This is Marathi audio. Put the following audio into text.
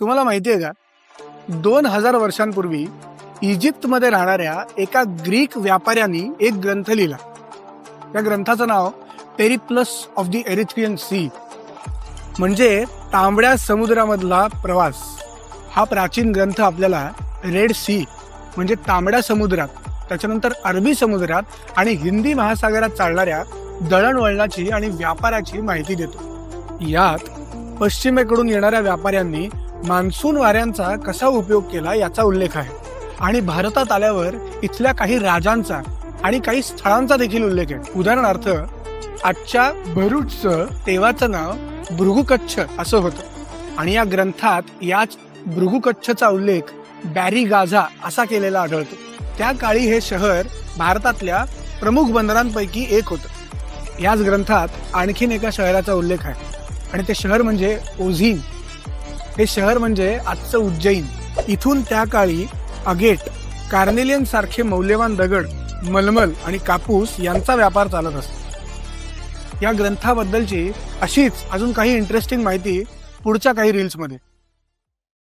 तुम्हाला माहिती आहे का? दोन हजार वर्षांपूर्वी इजिप्तमध्ये राहणाऱ्या एका ग्रीक व्यापाऱ्यांनी एक ग्रंथ लिहिला. त्या ग्रंथाचं नाव Periplus of the Erythraean sea. म्हणजे तांबड्या समुद्रामधला प्रवास. हा प्राचीन ग्रंथ आपल्याला रेड सी म्हणजे तांबड्या समुद्रात त्याच्यानंतर अरबी समुद्रात आणि हिंदी महासागरात चालणाऱ्या दळणवळणाची आणि व्यापाराची माहिती देतो. यात पश्चिमेकडून येणाऱ्या व्यापाऱ्यांनी मान्सून वाऱ्यांचा कसा उपयोग केला याचा उल्लेख आहे. आणि भारतात आल्यावर इथल्या काही राजांचा आणि काही स्थळांचा देखील उल्लेख आहे. उदाहरणार्थ आजच्या भरूचचं तेव्हाचं नाव भृगुकच्छ असं होतं. आणि या ग्रंथात याच भृगुकच्छचा उल्लेख बॅरी गाझा असा केलेला आढळतो. त्या काळी हे शहर भारतातल्या प्रमुख बंदरांपैकी एक होतं. याच ग्रंथात आणखीन एका शहराचा उल्लेख आहे. आणि ते शहर म्हणजे ओझीन. हे शहर म्हणजे आजचं उज्जैन. इथून त्या काळी अगेट कार्नेलियन सारखे मौल्यवान दगड मलमल आणि कापूस यांचा व्यापार चालत असतो. या ग्रंथाबद्दलची अशीच अजून काही इंटरेस्टिंग माहिती पुढच्या काही रील्समध्ये